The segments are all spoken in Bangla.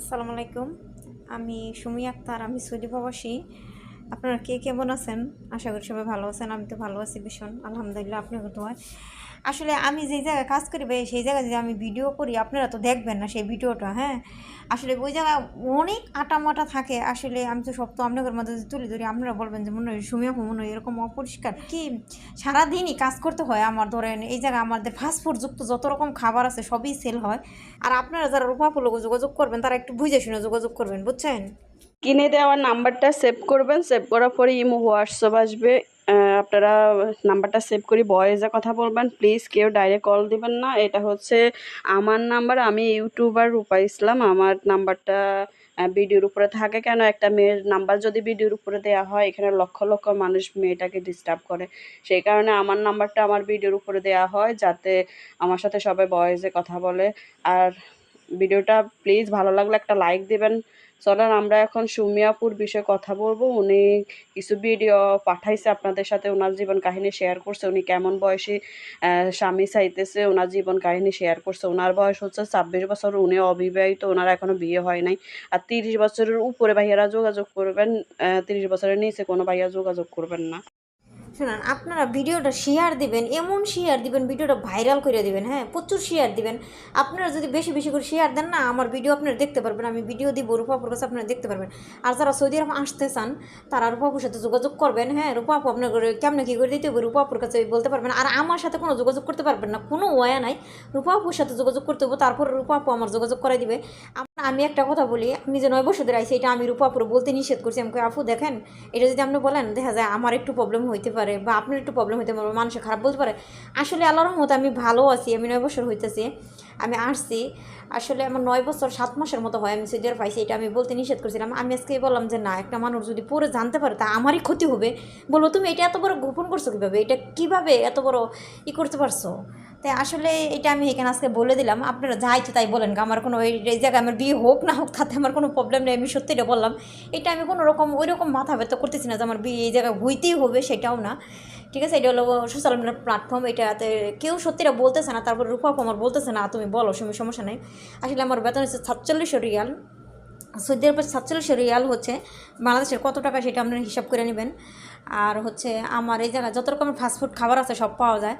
আসসালামু আলাইকুম। আমি সুমি আক্তার, আমি সৌদি প্রবাসী। আপনারা কে কেমন আছেন? আশা করি সবাই ভালো আছেন, আমি তো ভালো আছি ভীষণ। আলহামদুলিল্লাহ আপনার তো আসলে আমি যেই জায়গায় কাজ করি সেই জায়গায় যদি আমি ভিডিও করি, আপনারা তো দেখবেন না সেই ভিডিওটা হ্যাঁ? আসলে ওই জায়গায় অনেক আটামাটা থাকে। আসলে আমি তো সব তো আপনাদের মধ্যে তুলে ধরি, আপনারা বলবেন যে মনে হয় সুমিয়া মনে হয় এরকম অপরিষ্কার। কি সারাদিনই কাজ করতে হয় আমার, ধরেন এই জায়গায় আমাদের ফাস্টফুড যুক্ত যত রকম খাবার আছে সবই সেল হয়। আর আপনারা যারা রূপাপুলো যোগাযোগ করবেন, তারা একটু বুঝে শুনে যোগাযোগ করবেন, বুঝছেন? কিনে দেওয়া নাম্বারটা সেভ করবেন সেভ করার পরে ইমো হোয়াটসঅ্যাপ আসবে। আপনারা নাম্বারটা সেভ করি, বয়েজে কথা বলবেন। প্লিজ কেউ ডাইরেক্ট কল দিবেন না। এটা হচ্ছে আমার নাম্বার। আমি ইউটিউবার রূপা ইসলাম। আমার নাম্বারটা ভিডিওর উপরে থাকে। কেন? একটা মেয়ের নাম্বার যদি ভিডিওর উপরে দেওয়া হয়, এখানে লক্ষ লক্ষ মানুষ মেয়েটাকে ডিস্টার্ব করে। সেই কারণে আমার নাম্বারটা আমার ভিডিওর উপরে দেওয়া হয়, যাতে আমার সাথে সবাই বয়েজে কথা বলে। আর ভিডিওটা প্লিজ ভালো লাগলে একটা লাইক দিবেন। চলেন, আমরা এখন সুমিয়াপুর বিষয়ে কথা বলব। উনি কিছু ভিডিও পাঠাইছে আপনাদের সাথে, ওনার জীবন কাহিনী শেয়ার করছে। উনি কেমন বয়সে স্বামী চাইতেছে, ওনার জীবন কাহিনী শেয়ার করছে। ওনার বয়স হচ্ছে ছাব্বিশ বছর, উনি অবিবাহিত, ওনার এখনও বিয়ে হয় নাই। আর তিরিশ বছরের উপরে ভাইয়ারা যোগাযোগ করবেন তিরিশ বছরের নিচে কোনো ভাইয়া যোগাযোগ করবেন না। শুনুন, আপনারা ভিডিওটা শেয়ার দিবেন, এমন শেয়ার দিবেন, ভিডিওটা ভাইরাল করে দিবেন হ্যাঁ প্রচুর শেয়ার দিবেন। আপনারা যদি বেশি বেশি করে শেয়ার দেন না, আমার ভিডিও আপনারা দেখতে পারবেন, আমি ভিডিও দিব রূপাপুর কাছে আপনারা দেখতে পারবেন। আর যারা সৌদি আরব আসতে চান, তারা রূপাপুর সাথে যোগাযোগ করবেন হ্যাঁ রূপাপু আপনার কেমন কী করে দিতে হবে রূপাপুর কাছে বলতে পারবেন। আর আমার সাথে কোনো যোগাযোগ করতে পারবেন না, কোনো ওয়া নাই রূপাপুর সাথে যোগাযোগ করতে হবে, তারপর রূপাপু আমার যোগাযোগ করে দিবে। আম- একটা কথা বলি, আমি যে নয় বছর ধরে আইছি, এটা আমি রূপাপুর বলতে নিষেধ করছি। আমাকে আপু, দেখেন, এটা যদি আপনি বলেন, দেখা যায় আমার একটু প্রবলেম হইতে পারে বা আপনার একটু প্রবলেম হইতে পারে মানুষের খারাপ বলতে পারে। আসলে আল্লাহর মতো আমি ভালো আছি, আমি নয় বছর হইতেছি, আমি আসছি। আসলে আমার নয় বছর, সাত মাসের মতো হয়, আমি সিজার পাইছি এটা আমি বলতে নিষেধ করছিলাম। আমি আজকে বললাম যে, না, একটা মানুষ যদি পরে জানতে পারে, তা আমারই ক্ষতি হবে। বলব, তুমি এটা এত বড় গোপন করছ কীভাবে? এটা কীভাবে এত বড় ই করতে পারছ? তাই আসলে এটা আমি এখানে আজকে বলে দিলাম। আপনারা যা ইচ্ছে তাই বলেন, আমার কোনো এই জায়গায় আমার বিয়ে হোক না হোক, তাতে আমার কোনো প্রবলেম নেই, আমি সত্যি এটা বললাম। এটা আমি কোনো রকম ওই রকম মাথা ব্যথা করতেছি না যে আমার বিয়ে এই জায়গায় হইতেই হবে, সেটাও না। ঠিক আছে, এটা হলো সোশ্যাল মিডিয়ার প্ল্যাটফর্ম এটাতে কেউ সত্যিটা বলতেছে না, তারপর রূপা আমার বলতেছে, না, তুমি বলো, সময়, সমস্যা নেই। আসলে আমার বেতন হচ্ছে সাতচল্লিশশো রিয়াল। সৌদি আরবের সাতচল্লিশশো রিয়াল হচ্ছে বাংলাদেশের কত টাকা সেটা আপনারা হিসাব করে নেবেন। আর হচ্ছে আমার এই জায়গায় যত রকমের ফাস্টফুড খাবার আছে সব পাওয়া যায়।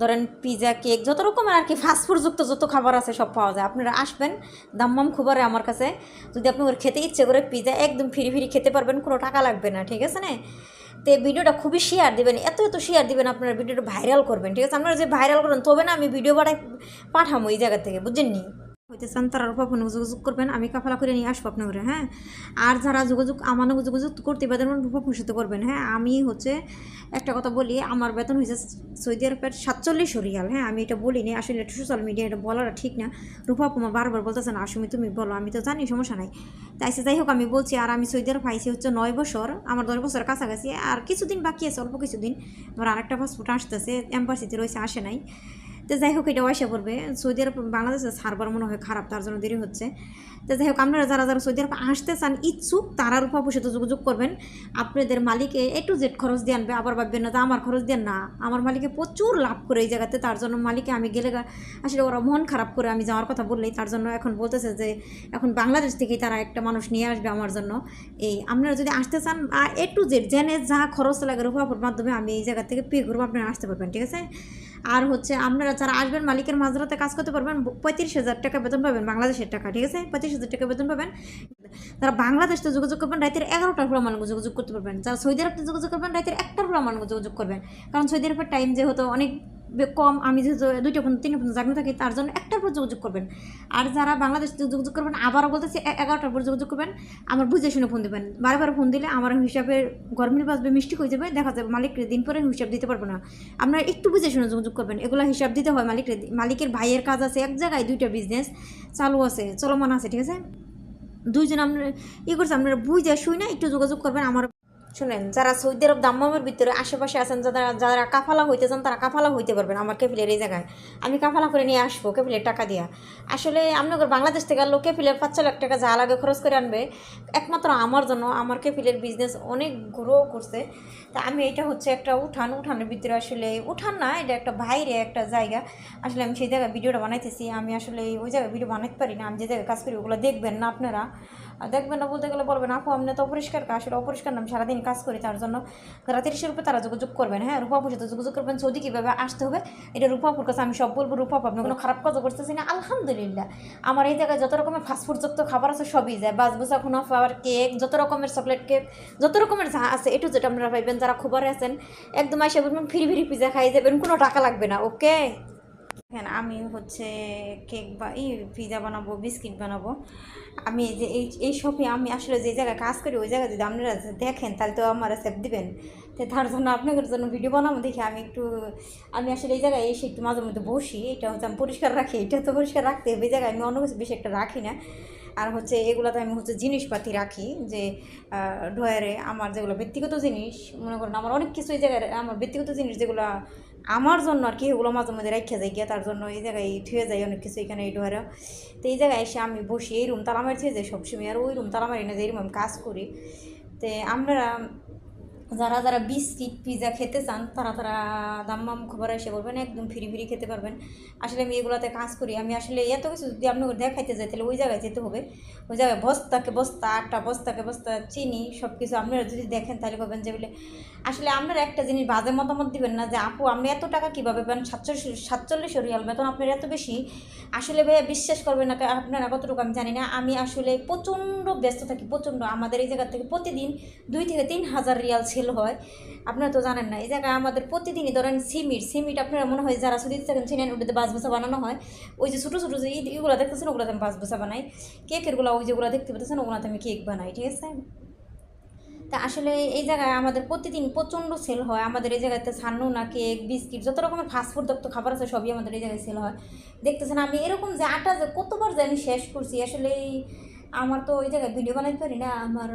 ধরেন পিৎজা কেক যত রকমের আর কি ফাস্টফুড যুক্ত যত খাবার আছে সব পাওয়া যায়। আপনারা আসবেন দাম্মাম খুবারে আমার কাছে। যদি আপনি ওর খেতে ইচ্ছে করে পিৎজা একদম ফিরি ফিরি খেতে পারবেন, কোনো টাকা লাগবে না, ঠিক আছে না? তো ভিডিওটা খুবই শেয়ার দিবেন, এত এত শেয়ার দিবেন আপনারা, ভিডিওটা ভাইরাল করবেন, ঠিক আছে? আপনারা যে ভাইরাল করবেন তবে না আমি ভিডিও পাঠাই পাঠাবো এই জায়গা থেকে বুঝছেননি হইতে চান, তারা ফোনে যোগাযোগ করবেন, আমি কাফালা করে নিয়ে আসব আপনার হ্যাঁ? আর যারা যোগাযোগ আমার যোগাযোগ করতে পারেন রূপাপুর সাথে করবেন হ্যাঁ? আমি হচ্ছে একটা কথা বলি, আমার বেতন হয়েছে সৌদি আরবের সাতচল্লিশ রিয়াল হ্যাঁ? আমি এটা বলিনি, আসলে সোশ্যাল মিডিয়া এটা বলাটা ঠিক না। রূপাপু আমার বারবার বলতেছে, না আসমি তুমি বলো, আমি তো জানি, সমস্যা নাই। তাই সে যাই হোক, আমি বলছি, আর আমি সৌদি আরব পাইছি হচ্ছে নয় বছর, আমার দশ বছর কাছাকাছি, আর কিছুদিন বাকি আছে, অল্প কিছুদিন। আমার আরেকটা পাসপোর্ট আসতেছে এম্বাসিতে রয়েছে, আসে নাই। তো যাই হোক এটা আসে পড়বে সৌদি আরব, বাংলাদেশের সার্ভার মনে হয় খারাপ, তার জন্য দেরি হচ্ছে। তো যাই হোক, আপনারা যারা যারা সৌদি আরব আসতে চান, ইচ্ছুক, তারা রূপাপুর সাথে যোগাযোগ করবেন। আপনাদের মালিকে এ টু জেড খরচ দিয়ে আনবে, আবার ভাববেন না আমার খরচ দেন না। আমার মালিকে প্রচুর লাভ করে এই জায়গাতে, তার জন্য মালিকে আমি গেলে আসলে ওরা মন খারাপ করে আমি যাওয়ার কথা বললেই, তার জন্য এখন বলতেছে যে, এখন বাংলাদেশ থেকেই তারা একটা মানুষ নিয়ে আসবে আমার জন্য। এই, আপনারা যদি আসতে চান এ টু জেড জেনে যা খরচ লাগে রূপাপুর মাধ্যমে আমি এই জায়গা থেকে পে করব, আপনারা আসতে পারবেন, ঠিক আছে? আর হচ্ছে আপনারা যারা আসবেন মালিকের মাঝরাতে কাজ করতে পারবেন পঁয়ত্রিশ হাজার টাকা বেতন পাবেন বাংলাদেশের টাকা, ঠিক আছে? পঁয়ত্রিশ হাজার টাকা বেতন পাবেন। যারা বাংলাদেশে যোগাযোগ করবেন রাতের এগারোটার পর মানুষ যোগাযোগ করতে পারবেন। যারা সৌদি আরবতে যোগাযোগ করবেন রাতের একটার পর মানুষ যোগাযোগ করবেন। কারণ সৌদি আরবের টাইম যেহেতু অনেক কম, আমি যেহেতু দুইটা পর্যন্ত তিনটা পর্যন্ত জাগ্রত থাকি, তার জন্য একটার পর যোগাযোগ করবেন। আর যারা বাংলাদেশ যোগাযোগ করবেন, আবারও বলতেছি এগারোটার পর যোগাযোগ করবেন, আমার বুঝে শুনে ফোন দেবেন। বারবার ফোন দিলে আমার হিসাবে গরমিল বাজবে, মিষ্টি হয়ে যাবে, দেখা যাবে মালিক দিন পরে হিসাব দিতে পারব না। আপনারা একটু বুঝে শুনে যোগাযোগ করবেন, এগুলো হিসাব দিতে হয় মালিক মালিকের ভাইয়ের কাজ আছে, এক জায়গায় দুইটা বিজনেস চালু আছে, চলমান আছে, ঠিক আছে? দুইজন আপনার ই করছে, আপনারা বুঝে শুই না একটু যোগাযোগ করবেন, আমার শুনেন, যারা সৌদি আরব দাম্মামের ভিতরে আশেপাশে আছেন, যারা যারা কাফালা হইতে চান, তারা কাফালা হইতে পারবেন আমার কেফিলের এই জায়গায়। আমি কাফালা করে নিয়ে আসব কেফিলের টাকা দিয়া। আসলে আপনাদের বাংলাদেশ থেকে লোক কেফিলের পাঁচ লাখ টাকা যা লাগে খরচ করে আনবে, একমাত্র আমার জন্য আমার কেফিলের বিজনেস অনেক গ্রো করছে। তা আমি এটা হচ্ছে একটা উঠান, উঠানের ভিতরে আসলে, উঠান না, এটা একটা বাইরে একটা জায়গা। আসলে আমি সেই জায়গায় ভিডিওটা বানাইতেছি, আমি আসলে ওই জায়গায় ভিডিও বানাইতে পারি না, আমি যে জায়গায় কাজ করি ওগুলো দেখবেন না আপনারা। দেখবেন না বলতে গেলে বলবেন, আপু, আপনি তো অপরিষ্কার আসলে অপরিষ্কার না, আমি সারাদিন কাজ করি, তার জন্য যারা তিরিশের রূপে তারা যোগাযোগ করবেন। হ্যাঁ রূপাপুর সাথে যোগাযোগ করবেন সৌদি কীভাবে আসতে হবে, এটা রূপাপুর কাছে আমি সব বলব। রূপাপ আপনি কোনো খারাপ কাজও করতেছি না? আলহামদুলিল্লাহ। আমার এই জায়গায় যত রকমের ফাস্টফুড যুক্ত খাবার আছে, সবই যায়। বাসবুসা কোনো ফ্লাওয়ার কেক যত রকমের চকলেট কেক যত রকমের যা আছে এটু যেটা আপনারা পাইবেন। যারা খবরে আছেন, একদম এসে বলবেন, ফ্রি ফ্রি পিজা খাই যাবেন, কোনো টাকা লাগবে না ওকে দেখেন, আমি হচ্ছে কেক বা, এই পিজা বানাবো, বিস্কিট বানাবো। আমি যে, এই এই শপে আমি আসলে যে জায়গায় কাজ করি, ওই জায়গায় যদি আপনারা দেখেন, তাহলে তো আমার সেভ দেবেন। তো তার জন্য আপনাদের জন্য ভিডিও বানাবো, দেখি আমি একটু, আমি আসলে এই জায়গায় এসে একটু মাঝে মধ্যে বসি, এটা হচ্ছে আমি পরিষ্কার রাখি, এটা তো পরিষ্কার রাখতে হবে, এই জায়গায় আমি অন্য কিছু বেশি একটা রাখি না। আর হচ্ছে এগুলোতে আমি হচ্ছে জিনিসপাতি রাখি, যে ডয়ারে আমার যেগুলো ব্যক্তিগত জিনিস, মনে করেন আমার অনেক কিছু এই জায়গায়, আমার ব্যক্তিগত জিনিস যেগুলো আমার জন্য আর কি এগুলো মাঝে মধ্যে রেখে যায়, গিয়ে তার জন্য এই জায়গায় থুয়ে যায় অনেক কিছু এখানে এই ডোয়ারে তো এই জায়গায় এসে আমি বসি, এই রুম তালামারি থুয়ে যাই সবসময়, আর ওই রুম তালামারি না, যে এরকম কাজ করি। তো আপনারা যারা যারা বিস্কিট, পিজা খেতে চান, তারা তারা দাম্মাম খবর এসে বলবেন, একদম ফ্রি ফ্রি খেতে পারবেন। আসলে আমি এগুলোতে কাজ করি। আমি আসলে এত কিছু যদি আপনাকে দেখাইতে যাই, তাহলে ওই জায়গায় যেতে হবে। ওই জায়গায় বস্তাকে বস্তা, আটটা বস্তাকে বস্তা, চিনি সব কিছু আপনারা যদি দেখেন, তাহলে পাবেন যে বলে, আসলে আপনারা একটা জিনিস বাজে মতামত দিবেন না যে, আপু, আপনি এত টাকা কীভাবে পান সাতচল্লিশ সাতচল্লিশ রিয়াল বেতন আপনার এত বেশি? আসলে ভাইয়া বিশ্বাস করবেন না আপনারা কতটুকু আমি জানি না। আমি আসলে প্রচণ্ড ব্যস্ত থাকি, প্রচণ্ড। আমাদের এই জায়গা থেকে প্রতিদিন দুই থেকে তিন হাজার রিয়াল সেল হয়। আপনারা তো জানেন না। এই জায়গায় আমাদের প্রতিদিনই ধরেন সিমিট সিমিট আপনারা মনে হয় যারা সুদিত থাকেন চিনেন, ওটাতে বাস বাসবোসা বানানো হয়। ওই যে ছোটো ছোটো যে এইগুলো দেখতেছেন, ওগুলোতে আমি বাসবোসা বানাই। কেকেরগুলো ওই যেগুলো দেখতে পেতেছেন ওগুলোতে আমি কেক বানাই, ঠিক আছে? তা আসলে এই জায়গায় আমাদের প্রতিদিন প্রচণ্ড সেল হয়। আমাদের এই জায়গাতে সান্নু না, কেক, বিস্কিট, যত রকমের ফাস্টফুড যত খাবার আছে, সবই আমাদের এই জায়গায় সেল হয়। দেখতেছেন, আমি এরকম যে আটা যে কতবার যে আমি শেষ করছি। আসলে আমার তো ওই জায়গায় ভিডিও বানাইতে পারি না। আমার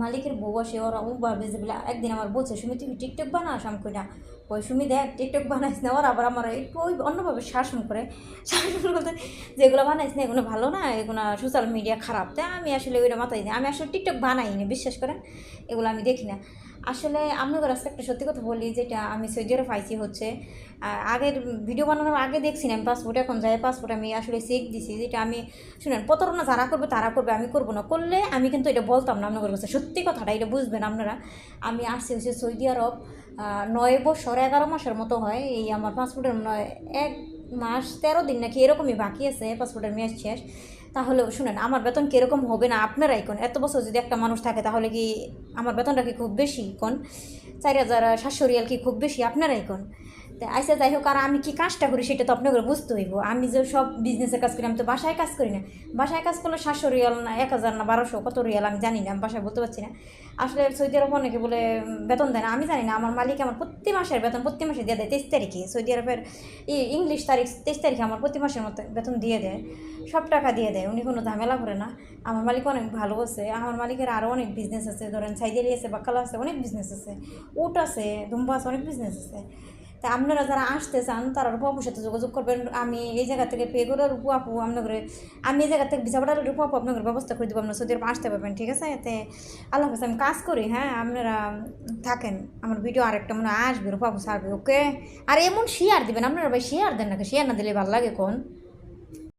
মালিকের বউ আসে, ওরা ও ভাবে যে বলে, একদিন আমার বলছে সুমি, তুমি টিকটক বানাস আসাম কই না ওই সুমি, দেখ টিকটক বানাইস না। ওরা আবার আমার একটু ওই অন্যভাবে শাসন করে। শাসন করতে যেগুলো বানাইস না, এগুলো ভালো না, এগুলো সোশ্যাল মিডিয়া খারাপ। তাই আমি আসলে ওইটা মাথায় দিই আমি আসলে টিকটক বানাই না বিশ্বাস করেন? এগুলো আমি দেখি না। আসলে আপনাদের কাছে একটা সত্যি কথা বলি, যেটা আমি আরব পাইছি হচ্ছে আগের ভিডিও বানানোর আগে দেখছি না, আমি পাসপোর্ট এখন যাই পাসপোর্ট আমি আসলে চেক দিছি, যেটা আমি, শুনেন, প্রতারণা যারা করবে তারা করবে, আমি করব না, করলে আমি কিন্তু এটা বলতাম না আপনাদের কাছে, সত্যি কথাটা, এটা বুঝবেন আপনারা। আমি আসছি হচ্ছে সৌদি আরব নয় বছর, এগারো মাসের মতো হয়, এই আমার পাসপোর্টের নয়, এক মাস তেরো দিন নাকি এরকমই বাকি আছে পাসপোর্টের মেয়াদ শেষ। তাহলে শুনেন, আমার বেতন কীরকম হবে না? আপনারাই কোন? এত বছর যদি একটা মানুষ থাকে, তাহলে কি আমার বেতনটা কি খুব বেশি কোন? চার হাজার সাতশো রিয়াল কি খুব বেশি? আপনারাই কোন? তা আইসা যাই হোক আর আমি কি কাজটা করি সেটা তো আপনাকে বুঝতে হইব। আমি যে সব বিজনেসের কাজ করি, আমি তো বাসায় কাজ করি না। বাসায় কাজ করলে সাতশো রিয়াল না, এক হাজার না বারোশো, কত রিয়াল আমি জানি না, আমি বাসায় বলতে পারছি না। আসলে সৌদি আরব অনেকে বলে বেতন দেয় না। আমি জানি না, আমার মালিক আমার প্রতি মাসের বেতন প্রতি মাসে দিয়ে দেয়, তেইশ তারিখে। সৌদি আরবের ইংলিশ তারিখ, তেইশ তারিখে আমার প্রতি মাসের মতো বেতন দিয়ে দেয়, সব টাকা দিয়ে দেয়। উনি কোনো ঝামেলা করে না। আমার মালিক অনেক ভালো আছে, আমার মালিকের আরও অনেক বিজনেস আছে, ধরেন সাইজেলি আছে বাকালা আছে, অনেক বিজনেস আছে, উট আছে ধুম্পা আছে অনেক বিজনেস আছে। তা আপনারা যারা আসতে চান, তারা রূপাপুর সাথে যোগাযোগ করবেন। আমি এই জায়গা থেকে পে করে রূপা আপু আপনাদের আমি এই জায়গা থেকে ভিসা পাঠালে রূপা আপু আপনাদের ব্যবস্থা করে দেবো। আপনার সৌদি আরব আসতে পারবেন, ঠিক আছে? এতে আল্লাহ হাফেজ, আমি কাজ করি হ্যাঁ? আপনারা থাকেন, আমার ভিডিও আরেকটা মনে হয় আসবে, রূপা আপু সারবে ওকে? আর এমন শেয়ার দেবেন, আপনারা ভাই শেয়ার দেন নাকি? শেয়ার না দিলে ভালো লাগে কোন?